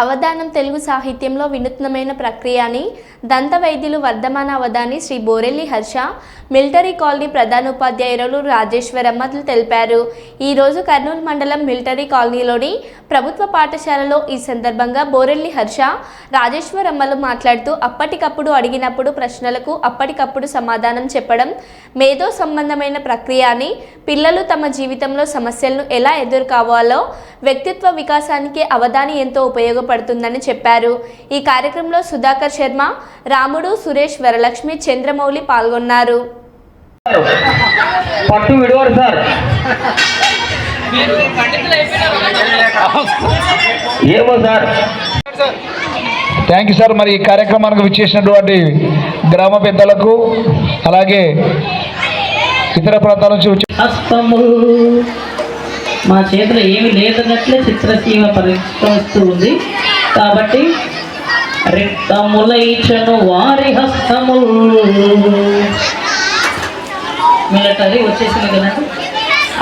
అవధానం తెలుగు సాహిత్యంలో వినూత్నమైన ప్రక్రియ అని దంత వైద్యులు వర్ధమాన అవధాని శ్రీ బోరెల్లి హర్ష మిలిటరీ కాలనీ ప్రధానోపాధ్యాయురాలు రాజేశ్వరమ్మలు తెలిపారు. ఈరోజు కర్నూలు మండలం మిలిటరీ కాలనీలోని ప్రభుత్వ పాఠశాలలో ఈ సందర్భంగా బోరెల్లి హర్ష రాజేశ్వరమ్మలు మాట్లాడుతూ అప్పటికప్పుడు అడిగినప్పుడు ప్రశ్నలకు అప్పటికప్పుడు సమాధానం చెప్పడం మేధో సంబంధమైన ప్రక్రియ అని పిల్లలు తమ జీవితంలో సమస్యలను ఎలా ఎదుర్కోవాలో వ్యక్తిత్వ వికాసానికి అవధాని ఎంతో ఉపయోగపడుతుందని చెప్పారు. ఈ కార్యక్రమంలో సుధాకర్ శర్మ రాముడు సురేష్ వరలక్ష్మి చంద్రమౌళి పాల్గొన్నారు. పట్టు విడవరు సార్. ఏమో సార్. Thank you sir. మరి ఈ కార్యక్రమానికి విచ్చేసినటువంటి గ్రామ పెద్దలకు అలాగే ఇతర ప్రాంతాల నుంచి వచ్చి మా చేతిలో ఏమి లేదన్నట్లే చిత్రసీమ పరిష్కరిస్తూ ఉంది. కాబట్టి రిక్తములైచను వారి హస్తము మిలిటరీ వచ్చేసింది కదండి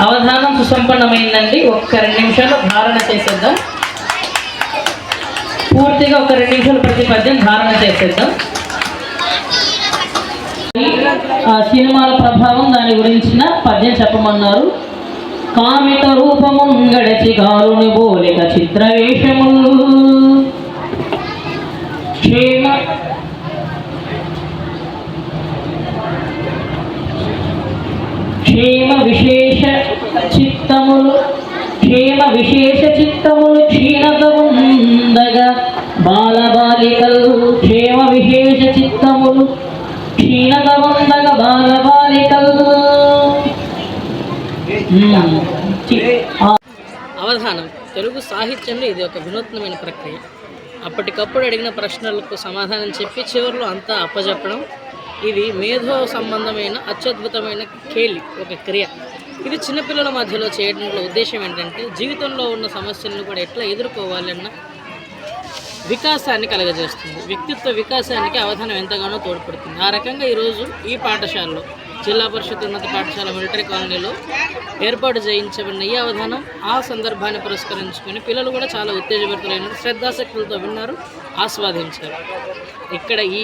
అవధానం సుసంపన్నమైందండి. ఒక్క రెండు నిమిషాలు ధారణ చేసేద్దాం. పూర్తిగా ఒక రెండు నిమిషాలు ప్రతి పద్యం ధారణ చేసేద్దాం. ఆ సినిమాల ప్రభావం దాని గురించిన పద్యం చెప్పమన్నారు. కామిత రూపము గడచి గారుని బోలిక చిత్రవేషము క్షేమ క్షేమ విశేష చిత్తములు క్షేమ విశేష చిత్తములు క్షీణత ఉందగా బాలబాలికలు క్షేమ విశేష చిత్తములు క్షీణత ఉందగా బాలబాలికలు ఆ అవధానం. తెలుగు సాహిత్యంలో ఇది ఒక వినూత్నమైన ప్రక్రియ. అప్పటికప్పుడు అడిగిన ప్రశ్నలకు సమాధానం చెప్పి చివరిలో అంతా అప్పజెప్పడం ఇది మేధో సంబంధమైన అత్యద్భుతమైన కేలి ఒక క్రియ. ఇది చిన్నపిల్లల మధ్యలో చేయడంలో ఉద్దేశం ఏంటంటే జీవితంలో ఉన్న సమస్యలను కూడా ఎట్లా ఎదుర్కోవాలన్న వికాసాన్ని కలగజేస్తుంది. వ్యక్తిత్వ వికాసానికి అవధానం ఎంతగానో తోడ్పడుతుంది. ఆ రకంగా ఈరోజు ఈ పాఠశాలలో జిల్లా పరిషత్ ఉన్నత పాఠశాల మిలిటరీ కాలనీలో ఏర్పాటు చేయించబడిన ఈ అవధానం ఆ సందర్భాన్ని పురస్కరించుకొని పిల్లలు కూడా చాలా ఉత్తేజభరితులైన శ్రద్ధాశక్తులతో విన్నారు ఆస్వాదించారు. ఇక్కడ ఈ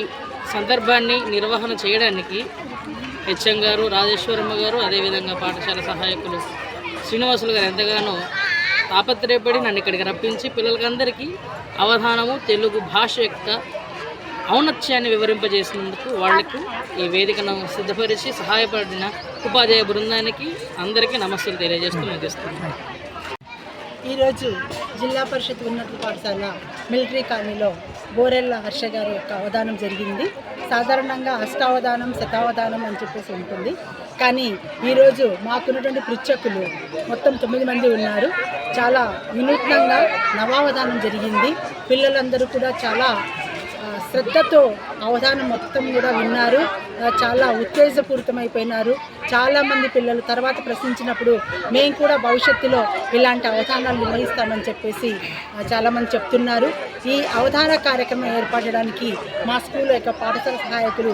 సందర్భాన్ని నిర్వహణ చేయడానికి హెచ్ఎం గారు రాజేశ్వరమ్మ గారు అదేవిధంగా పాఠశాల సహాయకులు శ్రీనివాసులు గారు ఎంతగానో తాపత్రయపడి నన్ను ఇక్కడికి రప్పించి పిల్లలకందరికీ అవధానము తెలుగు భాష యొక్క ఔన్నత్యాన్ని వివరింపజేసినందుకు వాళ్ళకు ఈ వేదికను సిద్ధపరిచి సహాయపడిన ఉపాధ్యాయ బృందానికి అందరికీ నమస్సులు తెలియజేస్తూ ముగిస్తున్నాను. ఈరోజు జిల్లా పరిషత్ ఉన్నత పాఠశాల మిలిటరీ కాలనీలో బోరెల్ల హర్ష గారి యొక్క అవధానం జరిగింది. సాధారణంగా అష్టావధానం శతావధానం అని చెప్పేసి ఉంటుంది. కానీ ఈరోజు మాకున్నటువంటి పృచ్చకులు మొత్తం తొమ్మిది మంది ఉన్నారు. చాలా వినూత్నంగా నవావధానం జరిగింది. పిల్లలందరూ కూడా చాలా శ్రద్ధతో అవధానం మొత్తం కూడా విన్నారు. చాలా ఉత్తేజపూరితమైపోయినారు. చాలామంది పిల్లలు తర్వాత ప్రశ్నించినప్పుడు మేము కూడా భవిష్యత్తులో ఇలాంటి అవధానాలు నిర్వహిస్తామని చెప్పేసి చాలామంది చెప్తున్నారు. ఈ అవధాన కార్యక్రమం ఏర్పడడానికి మా స్కూల్ యొక్క పాఠశాల సహాయకులు